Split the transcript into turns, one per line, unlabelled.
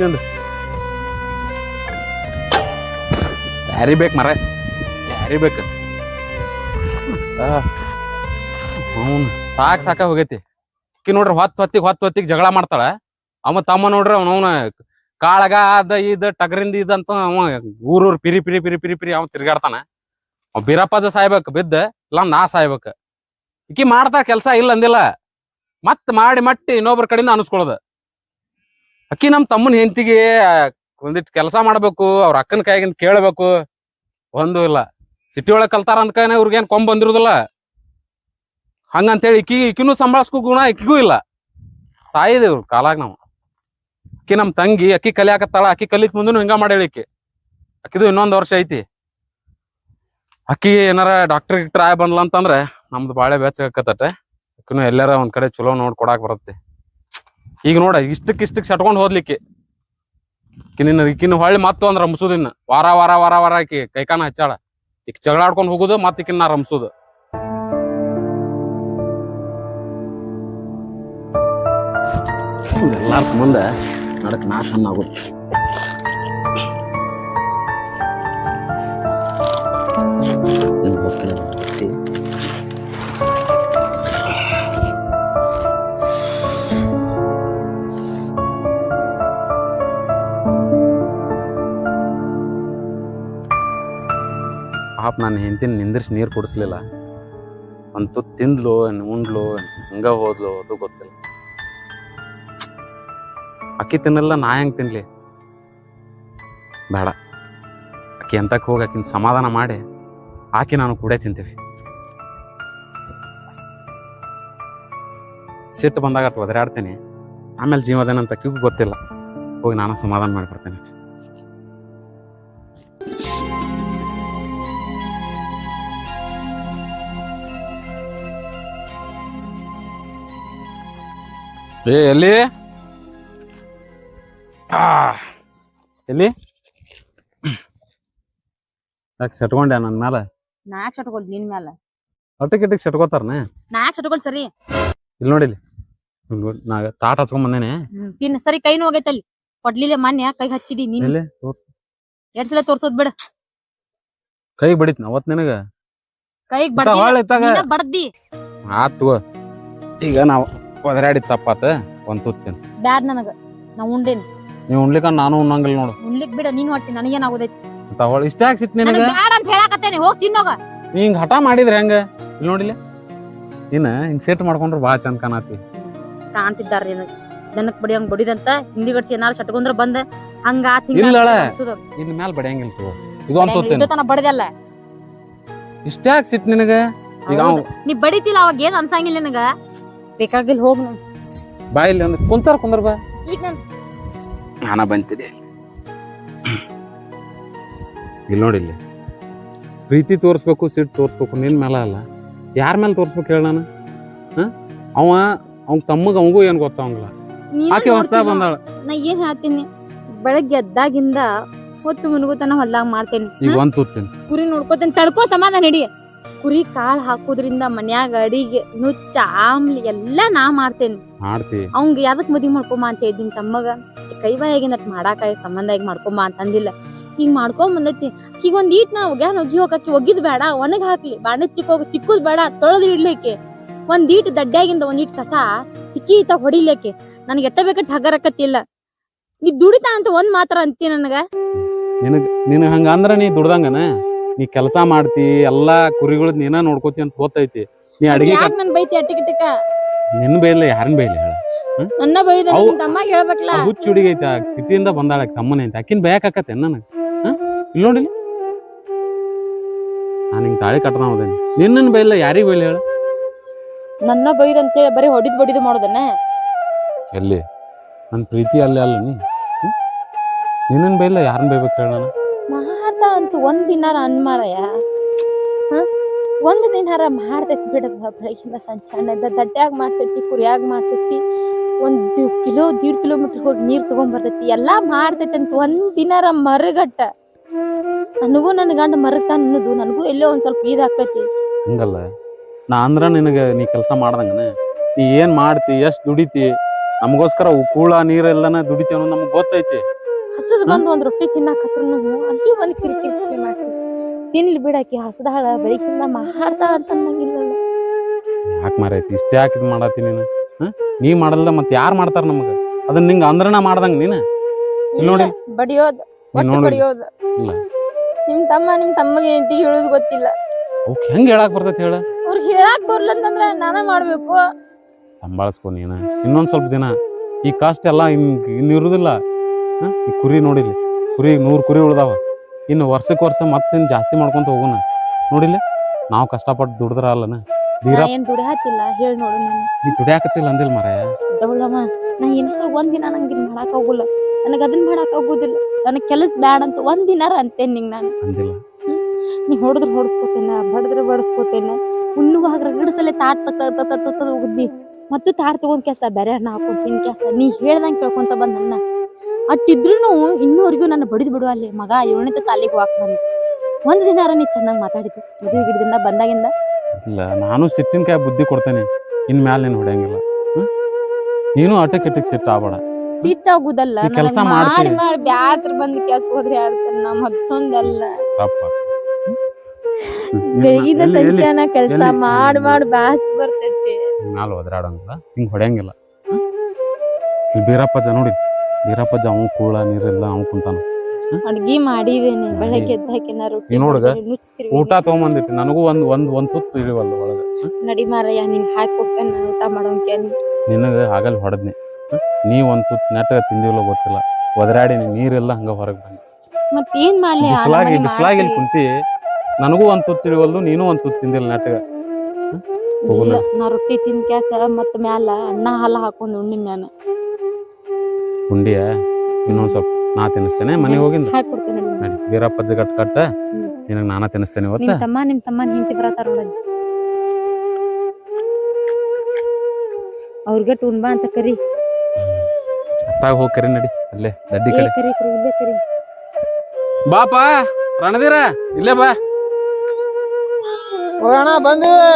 ನಿಂದು ಯಾರಿ ಬೇಕು ಮರ ಯಾರಿ ಬೇಕು? ಸಾಕ್ ಸಾಕ ಹೋಗೈತಿ. ಅಕ್ಕಿ ನೋಡ್ರಿ ಹೊತ್ತು ಹೊತ್ತಿಗೆ ಹೊತ್ತು ಹೊತ್ತಿಗೆ ಜಗಳ ಮಾಡ್ತಾಳ. ಅವ ತಮ್ಮ ನೋಡ್ರಿ ಅವನವನ ಕಾಳಗ ಅದ ಇದ ಟಗರಿಂದ ಇದಂತ ಅವ ಊರೂರ್ ಪಿರಿ ಪಿರಿ ಪಿರಿ ಪಿರಿ ಪಿರಿ ಅವ ತಿರ್ಗಾಡ್ತಾನ. ಅವ್ ಬೀರಪ್ಪಜ ಸಾಯ್ಬೇಕು ಬಿದ್ದ ಇಲ್ಲ ನಾ ಸಾಯ್ಬೇಕು. ಈಕಿ ಮಾಡ್ತಾರ ಕೆಲ್ಸ ಇಲ್ಲ ಅಂದಿಲ್ಲ. ಮತ್ ಮಾಡಿ ಮಟ್ಟಿ ಇನ್ನೊಬ್ರ ಕಡೆಯಿಂದ ಅನಿಸ್ಕೊಳ್ಳೋದು ಅಕ್ಕಿ ನಮ್ ತಮ್ಮನ ಹೆಂಡತಿಗೆ ಒಂದಿಟ್ಟು ಕೆಲಸ ಮಾಡ್ಬೇಕು, ಅವ್ರ ಅಕ್ಕನ ಕೈಗಿಂದ ಕೇಳಬೇಕು. ಒಂದು ಇಲ್ಲ, ಸಿಟಿ ಒಳಗೆ ಕಲ್ತಾರ ಅಂತ ಕೈನ ಇವ್ರಿಗೇನ್ ಕೊಂಬ್ ಬಂದಿರುದಿಲ್ಲ. ಹಂಗಂತೇಳಿ ಇಕ್ಕಿ, ಇಕ್ಕಿನೂ ಸಂಭಾಳಿಸ್ಕೋ ಗುಣ, ಇಕ್ಕಿಗೂ ಇಲ್ಲ. ಸಾಯಿದೇವ್ರು ಕಾಲಾಗ ನಾವು. ಅಕ್ಕಿ ನಮ್ಮ ತಂಗಿ, ಅಕ್ಕಿ ಕಲಿಯಾಕತ್ತಾಳ, ಅಕ್ಕಿ ಕಲಿತ್ ಮುಂದೂ ಹಿಂಗ ಮಾಡಿ ಇಕ್ಕಿ ಅಕ್ಕಿದು ಇನ್ನೊಂದು ವರ್ಷ ಐತಿ. ಅಕ್ಕಿ ಏನಾರ ಡಾಕ್ಟರ್, ಗಿಕ್ಟರ್ ಆಯ್ ಅಂತಂದ್ರೆ ನಮ್ದು ಬಾಳೆ ಬೆಚ್ಚಕತ್ತಟ ಅಕ್ಕಿನೂ ಎಲ್ಲಾರ ಒಂದ್ ಕಡೆ ಚಲೋ ನೋಡ್ಕೊಡಾಕ್ ಬರುತ್ತೆ. ಈಗ ನೋಡ ಇಷ್ಟಕ್ಕೆ ಇಷ್ಟಕ್ಕೆ ಸೆಟ್ಕೊಂಡು ಹೋದ್ಲಿಕ್ಕೆ. ಕಿನ್ನ ಕಿನ್ನ ಹೊಳ್ಳಿ ಮತ್ತೊಂದ್ ರಂಸೋದಿನ್ನ ವಾರ ವಾರ ವಾರ ವಾರ ಆಕಿ ಕೈಕಾನ ಹಚ್ಚಾಳ. ಈಗ ಜಗಳಾಡ್ಕೊಂಡು ಹೋಗುದು ಮತ್ತ ಕಿನ್ನ ರಂಸೋದು ಎಲ್ಲಾರ ಸಂಬಂಧ ನಡಕ್ ನಾಶ ಆಗುತ್ತೆ ಪಾಪ ನಾನು ಹೆಂಡತಿನ ನಿಂದಿರ್ಸಿ ನೀರು ಕುಡಿಸ್ಲಿಲ್ಲ. ಅಂತೂ ತಿಂದ್ಲು ಏನು ಉಂಡ್ಲು ಹಂಗ ಹೋದ್ಲು ಅದು ಗೊತ್ತಿಲ್ಲ. ಅಕ್ಕಿ ತಿನ್ನಲ್ಲ, ನಾ ಹೆಂಗೆ ತಿನ್ಲಿ? ಬೇಡ. ಅಕ್ಕಿ ಎಂತಕ್ಕೆ ಹೋಗಿ ಆಕಿನ ಸಮಾಧಾನ ಮಾಡಿ, ಆಕಿ ನಾನು ಕೂಡ ತಿಂತೀವಿ. ಸಿಟ್ಟು ಬಂದಾಗ ಅಥವಾ ಒದರಾಡ್ತೀನಿ. ಆಮೇಲೆ ಜೀವದೇನಂತ ಅಕ್ಕಿಗೂ ಗೊತ್ತಿಲ್ಲ. ಹೋಗಿ ನಾನು ಸಮಾಧಾನ ಮಾಡಿಬಿಡ್ತೇನೆ. ಏ ಎಲ್ಲಿ? ಆ, ಎಲ್ಲಿ? ಯಾಕೆ ಸಟ್ಕೊಂಡೆ ನನ್ನ ಮೇಲೆ
ನಾಕ್ ಚಟ್ಕೊಲ್ ನಿನ್ ಮ್ಯಾಲ.
ಅಟ್ಟಕ್ಕೆ ಇಟ್ಟಕ್ಕೆ ಸೆಟ್ಕೋತಾರನ?
ನಾಕ್ ಚಟ್ಕೊಲ್ ಸರಿ.
ಇಲ್ಲಿ ನೋಡಿಲಿ ಇಲ್ಲಿ. ನೋಡ್, ನಾ ತಾಟ್ ಹಚ್ಕೊಂಡ್ ಬಂದೇನೆ.
ಹ್ಮ್ ತಿನ್ ಸರಿ ಕೈನು ಹೋಗೈತಲ್ಲಿ ಕೊಡ್ಲಿಲ್ಲ ಮಾನ್ಯ ಕೈ ಹಚ್ಚಿದಿ ನೀನ್.
ಎಲ್ಲಿ? ತೋರ್ಸ್.
ಎರಡ್ ಸಲ ತೋರ್ಸೋದ್ ಬಿಡ.
ಕೈ ಬಡಿತ್ ಅವತ್ ನಿನಗ? ಕೈ ಇತ್ತಾಗ.
ಬಡ್ದಿ. ಆತ್
ಆತು ಈಗ ನಾವು ಒದರಾಡಿ ತಪ್ಪಾತ ಒಂದ್ ತುತ್ತಿನ
ಬ್ಯಾಡ್ ನನಗ. ನಾ ಉಂಡೇನಿ.
ನೀವು ಉಣ್ಲಿಕ್ಕ ನಾನು ಉಣ್ಣಂಗಿಲ್ಲ ನೋಡು.
ಉಣ್ಲಿಕ್ ಬಿಡ ನೀನ್ ಹೊಟ್ಟಿ ನನಗೇನಾಗೋದೈತಿ?
ತಗೊಳ್ ಇಷ್ಟ ಸಿಟ್ ನಿನಗ?
ಬ್ಯಾಡ್ ಬ್ಯಾಡ ಅಂತ ಹೇಳಾಕತ್ತೇನೆ ಹೋಗ್ ತಿನ್ನೋಗ.
ನೀ ಹಿಂಗ್ ಹಠ ಮಾಡಿದ್ರೆ ಹೆಂಗ? ಇಲ್ಲಿ ನೋಡಿಲ್ಲ? ನೀನ್ ಹಿಂಗ್ ಸೆಟ್ ಮಾಡ್ಕೊಂಡ್ರೆ ಬಾಳ ಚಂದ ಕಾಣಾತಿ.
ಕಾಣ್ತಿದ್ದಾರ ನಿನಗ. ದನಕ್ ಬಡಿ ಹಂಗ್ ಬಡಿದಂತ ಹಿಂದಿ ಗಡ್ಸಿ ಏನಾರ ಚಟ್ಕೊಂಡ್ರ ಬಂದ ಹಂಗ ಆತ್ ಹಿಂಗ
ಇಲ್ಲಳ.
ಆತ್ ಅನ್ಸುದು.
ಇನ್ ಮ್ಯಾಲ ಬಡಿಯಂಗಿಲ್ಲ ತಗೋ. ಇದು
ಅಂತ
ತುತ್ತಿನ
ತನ ಬಡ್ದಲ್ಲ.
ಇಷ್ಟ ಸಿಟ್ ನಿನಗ? ಈಗ ಅವ್
ನೀ ಬಡಿತಿಲ್ಲ ಅವಾಗ ಏನ್ ಅನ್ಸಂಗಿಲ್ಲ ನನಗ? ಬೇಕಾಗಿಲ್ಲ ಹೋಗ್ ಬಾ
ಇಲ್ಲಿ ಅಂದ್ರೆ ಕುಂತಾರ ಕುಂದ್ರ ಬಾ.
ಈಗ ನಾನು.
ನಾನ ಬಂತಿದೆ ಇಲ್ಲಿ. ನೋಡಿ ಇಲ್ಲಿ. ಪ್ರೀತಿ ತೋರಿಸ್ಬೇಕು ಸಿಟ್ಟು ತೋರಿಸ್ಬೇಕು ನಿನ್ನ ಮೇಲೆ ಅಲ್ಲ. ಯಾರ ಮೇಲೆ ತೋರಿಸ್ಬೇಕು ಹೇಳ ನಾನು? ಅವ ಅವ ಅವ್ನ ತಮ್ಮಗ ಅವಂಗೂ ಏನ್ ಗೊತ್ತಾವಂಗಿಲ್ಲ
ನೀನ್
ಆಕೆ ಹೊಸ. ಬಂದಾಳ.
ನಾ ಏನ್ ಹೇಳ್ತೀನಿ? ಬೆಳಗ್ಗೆ ಎದ್ದಾಗಿಂದ ಹೊತ್ತು ಮುನುಗುತನ ಹೊಲ್ದಾಗ ಮಾಡ್ತೇನಿ.
ಈಗ ಒಂದ್ ತುತ್ತೇನೆ
ಕುರಿ ನೋಡ್ಕೋತೇನೆ. ತಡ್ಕೋ ಸಮಾಧಾನ ಹಿಡಿ. ಕುರಿ ಕಾಳ್ ಹಾಕೋದ್ರಿಂದ ಮನ್ಯಾಗ ಅಡಿಗೆ ನುಚ್ಚ ಆಮ್ಲಿ ಎಲ್ಲಾ ನಾ ಮಾಡ್ತೇನಿ.
ಮಾಡ್ತಿ.
ಅವಂಗ ಯಾವ್ದಕ್ ಮದ್ವಿ ಮಾಡ್ಕೊಂಬ ಅಂತ ಹೇಳಿದ್ದೀನಿ ತಮ್ಮಗ. ಕೈ ಬಾಯಾಗಿ ನಟ್ ಮಾಡಾಕ ಸಂಬಂಧ ಆಗಿ ಮಾಡ್ಕೊಂಬ ಅಂತ ಅಂದಿಲ್ಲ ಹಿಂಗ್ ಮಾಡ್ಕೊಂಡ್ ಬಂದೈತಿ. ಈಗ ಒಂದ್ ಈಟ್ ನಾ ಒಗ್ಯಾನ್ ಒಗಿ ಹೋಗಕ್ಕೆ ಒಗಿದ್ ಬೇಡ ಒಣಗ್ ಹಾಕ್ಲಿ. ಬಾಂಡೆ ತಿಕ್ಕೋಗ ತಿಕ್ಕುದ್ ಬೇಡ ತೊಳೆದು ಇಡ್ಲಿಕ್ಕೆ ಒಂದ್ ಈಟ್ ದಡ್ಡ್ಯಾಗಿಂದ ಒಂದ್ ಈಟ್ ಕಸ ತಿಕ್ಕಿ ಈತ ಹೊಡಿಲಿಕ್ಕೆ ನನಗೆ ಎಟ್ಟ ಬೇಕಟ್ ಹಗರಕತ್ತಿಲ್ಲ ನೀ ದುಡಿತಾ ಅಂತ ಒಂದ್ ಮಾತ್ರ ಅಂತೀನಿ ನನಗ.
ನಿನಗ ನಿನಗ ಹಂಗ ಅಂದ್ರ ನೀ ದುಡ್ದಂಗನ? ನೀ ಕೆಲಸ ಮಾಡ್ತಿ ಎಲ್ಲಾ ಕುರಿಗಳು ನೀನ ನೋಡ್ಕೋತಿ ಅಂತ ಗೊತ್ತೈತಿ. ನೀ ಅಡಿಗೆ
ಯಾಕೆ ನನ್ ಬೈತಿ ಅಟ್ಟಿಕಿಟ್ಟಕ
ನಿನ್ ಬೈಲ ಯಾರನ್ ಬೈಲಿ ಹೇಳ.
ನನ್ನ ಬೈದ
ಅವು-
ತಮ್ಮಗೆ ಹೇಳ್ಬೇಕಲ್ಲ.
ಹುಚ್ಚ ಹುಡುಗಿ ಸಿಟಿಯಿಂದ ಬಂದಾಳ ತಮ್ಮನೆ ಅಂತ ಆಕಿನ್ ಬಯಕ್ ಆಕತ್ತೆ ನನಗ? ಇಲ್ಲಿ ನೋಡಿ ನಾನು ಹಿಂಗ್ ತಾಳಿ ಕಟ್ಟನ ಹೋದೇನಿ. ನಿನ್ನ ಬೈಲ ಯಾರಿಗ್ ಬೈಲಿ ಹೇಳ.
ನನ್ನ ಬೈದ್ ಅಂತೇಳಿ ಬರೀ ಹೊಡಿದ್ ಬಡಿದು ಮಾಡೋದನ್ನ?
ಎಲ್ಲಿ? ನನ್ ಪ್ರೀತಿ ಅಲ್ಲೇ ಅಲ್ಲ ನೀ. ಹ್ಮ್? ಬೈಲ ಯಾರನ್ನ ಯಾರನ್ ಬೈಬೇಕು ಹೇಳ ನಾನು?
ಅಂತ ಒಂದ್ ದಿನ ಅನ್ಮಾರಯ್ಯ ಹ? ಒಂದ್ ದಿನಾರ ಮಾಡ್ತೈತಿ ಬಿಡದ ಬೆಳಗಿನ ಸಂಚಾನದ ದಡ್ಡ್ಯಾಗ ಮಾಡ್ತೈತಿ, ಕುರಿಯಾಗ ಮಾಡ್ತೈತಿ. ಒಂದ್ ಕಿಲೋ, ದೀಡ್ ಕಿಲೋಮೀಟರ್ ಹೋಗಿ ನೀರ್ ತಗೊಂಡ್ ಬರ್ತೈತಿ ಎಲ್ಲಾ ಮಾಡ್ತೈತಿ ಅಂತ ಒಂದ್ ದಿನಾರ ಮರಗಟ್ಟ ನನಗೂ ನನ್ ಗಂಡ ಮರಗ್ತಾನ ಅನ್ನೋದು, ನನಗೂ ಎಲ್ಲೋ ಒಂದ್ ಸ್ವಲ್ಪ ಇದಾಕೈತಿ
ಹಂಗಲ್ಲ. ನಾ ಅಂದ್ರ ನಿನಗ ನೀ ಕೆಲಸ ಮಾಡ್ದಂಗನ. ನೀ ಏನ್ ಮಾಡ್ತಿ, ಎಷ್ಟ್ ದುಡಿತಿ, ನಮಗೋಸ್ಕರ ಕೂಳ ನೀರೆಲ್ಲನ ದುಡಿತಿ ಅನ್ನೋದು ನಮ್ಗೆ ಗೊತ್ತೈತಿ.
ಹಸದ್ ಬಂದ್ ಒಂದ್ ರೊಟ್ಟಿ ತಿನ್ನಾಕತ್ರುನು ಅಲ್ಲಿ ಒಂದ್ ಕಿರಿಕಿರಿ ಮಾಡ್ತೀವಿ ತಿನ್ಲಿ ಬಿಡಾಕಿ ಹಸದಾಳ ಬೆಳಕಿಂದ ಮಾಡ್ತಾಳ ಅಂತ
ಯಾಕೆ ಮಾರೈತಿ ಇಷ್ಟೇ ಯಾಕೆ ಇದು ಮಾಡತ್ತಿ ನೀನು? ನೀ ಮಾಡಲ್ಲ ಮತ್ತೆ ಯಾರು ಮಾಡ್ತಾರ ನಮಗ? ಅದನ್ನ ನಿಂಗೆ ಅಂದ್ರನ ಮಾಡ್ದಂಗ ನೀನು? ಇಲ್ಲಿ ನೋಡಿ
ಬಡಿಯೋದ್ ಒಟ್ಟು
ನೋಡಿ
ಬಡಿಯೋದ್.
ಇಲ್ಲ.
ನಿಮ್ ತಮ್ಮ ನಿಮ್ ತಮ್ಮಗೆ ಎಂತಿ ಹೇಳೋದು ಗೊತ್ತಿಲ್ಲ.
ಅವ್ಕೆ ಹೆಂಗ್ ಹೇಳಕ್ ಬರ್ತೈತಿ ಹೇಳ?
ಅವ್ರಿಗೆ ಬರಲ್ಲ ಬರ್ಲಂತಂದ್ರ ನಾನೇ ಮಾಡ್ಬೇಕು.
ಸಂಭಾಳಿಸ್ಕೊ ನೀನು. ಇನ್ನೊಂದ್ ಸ್ವಲ್ಪ ದಿನ. ಈ ಕಾಸ್ಟ್ ಎಲ್ಲ ಇನ್ ಇನ್ನು ಇರುದಿಲ್ಲ. ಈ ಕುರಿ ನೋಡಿಲಿ ಕುರಿ ನೂರು ಕುರಿ ಉಳ್ದಾವ. ಇನ್ನು ವರ್ಷಕ್ಕೆ ವರ್ಷ ಮತ್ತಿನ್ ಜಾಸ್ತಿ ಮಾಡ್ಕೊಂತ ಹೋಗೋಣ ನೋಡಿಲ್ಲ? ನಾವು ಕಷ್ಟಪಟ್ಟು ದುಡಿದ್ರ ಅಲ್ಲನ?
ನಾ
ಬೀರ
ಏನ್ ದುಡಿಯಾತಿಲ್ಲ ಹೇಳ್ ನೋಡು ನಾನು.
ನೀ ದುಡಿಯಾಕತ್ತಿಲ್ಲ ಅಂದಿಲ್ಲ ಮಾರಾಯ?
ದೌಳಮ್ಮ ನಾ ಏನಾರ ಒಂದು ದಿನ ನಂಗೆ ಇದು ಮಾಡಾಕ್ ನನಗೆ ನನಗ್ ಅದನ್ನ ಮಾಡಕ್ ಆಗುದಿಲ್ಲ. ನನಗೆ ಕೆಲಸ ಬ್ಯಾಡ ಅಂತ ಒಂದಿನಾರ ದಿನಾರ ನಿಂಗೆ ನಿಂಗ್ ನಾನು.
ಅಂದಿಲ್ಲ.
ನೀ ಹೊಡೆದ್ರೆ ಹೊಡೆಸ್ಕೋತೇನ ಬಡದ್ರೆ ಬಡಸ್ಕೋತೇನ. ಉಣ್ಣುವಾಗ ರಗಡ್ಸಲೆ ತಾಟ್ ತಕ್ಕ ಹೋಗಿದ್ದಿ ಮತ್ತು ತಾಟ್ ತಗೊಂಡ್ ಕೆಸ ಬೇರೆ ನಾ ಹಾಕೊಂತೀನಿ ಕೆಸ ನೀ ಹೇಳ್ದಂಗ್ ಕೇಳ್ಕೊಂತ ಬಂದ್ ನನ್ನ. ಅಟ್ಟಿದ್ರು ಇನ್ನೂವರೆಗೂ ನನ್ನ ಬಡಿದು ಬಿಡು ಅಲ್ಲಿ ಮಗ ಏಳನೇ ಸಾಲಿಗೆ ಹೋಗಕ್ ಬಂದ. ಒಂದ್ ದಿನಾರ ನೀ ಚೆನ್ನಾಗಿ ಮಾತಾಡಿದ್ದು. ಮದುವೆ ಗಿಡದಿಂದ ಬಂದಾಗಿಂದ?
ಇಲ್ಲ ನಾನು ಸಿಟ್ಟಿನ ಕೈ ಬುದ್ಧಿ ಕೊಡ್ತೇನೆ. ಇನ್ ಮ್ಯಾಲ ನೀನು ಹೊಡೆಯಂಗಿಲ್ಲ? ನೀನು ಅಟಕ್ ಇಟಕ್ ಸಿಟ್ಟು ಆಗ್ಬೇಡ.
ಸಿಟ್ಟಾಗುದಲ್ಲ
ಆಗುದಲ್ಲ ಕೆಲಸ
ಮಾಡಿ ಮಾಡಿ ಬ್ಯಾಸ್ರ ಬಂದ್ ಕೆಲಸ ಹೋದ್ರೆ ಆಡ್ತಾನ ನಾ ಮತ್ತೊಂದಲ್ಲ.
ತಪ್ಪ.
ಬೆಳಗಿನ ಸಂಜಾನ ಕೆಲಸ? ಮಾಡ್ ಮಾಡ್ ಬ್ಯಾಸ್ರ ಬರ್ತೈತಿ.
ಮ್ಯಾಲ ಒದರಾಡಂಗಿಲ್ಲ. ಹಿಂಗ್ ಹೊಡೆಯಂಗಿಲ್ಲ. ಬೀರಪ್ಪ ನೋಡಿದ್ರು ನೋಡಿ ಬೀರಪ್ಪಜ್ಜ ಅವ್ ಕೂಳ ನೀರೆಲ್ಲ ಅವ್ನು ಕುಂತಾನ.
ಅಡ್ಗಿ ಮಾಡಿದೇನೆ ಬೆಳಗ್ಗೆ ಎದ್ದಾಕಿನ ರೊಟ್ಟಿ
ನೋಡ್ಗ, ಊಟ ತಗೊಂಬಂದಿತ್ತು ನನಗೂ ಒಂದ್ ಒಂದ್ ಒಂದ್ ತುತ್ತು ಇಳಿವಲ್ಲ ಒಳಗ.
ನಡಿ ಮಾರಯ್ಯ ನಿಂಗ್ ಹಾಕಿ ಕೊಡ್ತೇನೆ ನಾನು ಊಟ ಮಾಡೋಕೆ
ನಿನಗ ಆಗಲ್ ಹೊಡೆದ್ನಿ? ನೀ ಒಂದ್ ತುತ್ತು ನೆಟ್ಟಗ ತಿಂದಿವಲ್ಲ ಗೊತ್ತಿಲ್ಲ. ಒದರಾಡಿ ನೀರೆಲ್ಲ ಹಂಗ ಹೊರಗೆ ಬಂದಿ.
ಮತ್ತೇನ್ ಮಾಡ್ಲಿ
ಬಿಸ್ಲಾಗಿ ಬಿಸ್ಲಾಗಿ ಇಲ್ಲಿ ಕುಂತಿ ನನಗೂ ಒಂದ್ ತುತ್ತು ತಿಳಿವಲ್ದು ನೀನು ಒಂದ್ ತುತ್ತು ತಿಂದಿಲ್ಲ ನೆಟ್ಟಗ.
ನಾ ರೊಟ್ಟಿ ತಿಂದ ಕ್ಯಾಸ ಮತ್ತ ಮ್ಯಾಲ ಅಣ್ಣ ಹಾಲ ಹಾಕೊಂಡು ಉಣ್ಣಿ ನಾನು.
ಉಂಡಿಯ ಇನ್ನೊಂದ್ ಸ್ವಲ್ಪ ನಾ ತಿನ್ನಿಸ್ತೇನೆ ಮನೆಗೆ ಹೋಗಿ
ಹಾಕಿ ಕೊಡ್ತೇನೆ ನಡಿ.
ನಡಿ ಕಟ್ ಕಟ್ಟ. ನಿನಗೆ ನಾನ ತಿನ್ನಿಸ್ತೇನೆ ಇವತ್ತ?
ನಿಮ್ಮ ತಮ್ಮ ನಿಮ್ ತಮ್ಮ ಹಿಂತಿ ಬರತಾರ ನೋಡಿ ಅವ್ರಿಗೆ ಟೂನ್ ಬಾ ಅಂತ ಕರಿ.
ಅತ್ತಾಗ ಹೋಗಿ ಕರಿ ನಡಿ ಅಲ್ಲೇ ದಡ್ಡಿ
ಏ
ಕಡೆ.
ಕರಿ ಕರಿ ಇಲ್ಲೇ ಕರಿ.
ಬಾಪಾ ರಣದೀರ ಇಲ್ಲೇ ಬಾ.
ಹೋಗೋಣ ಬಂದಿವಿ.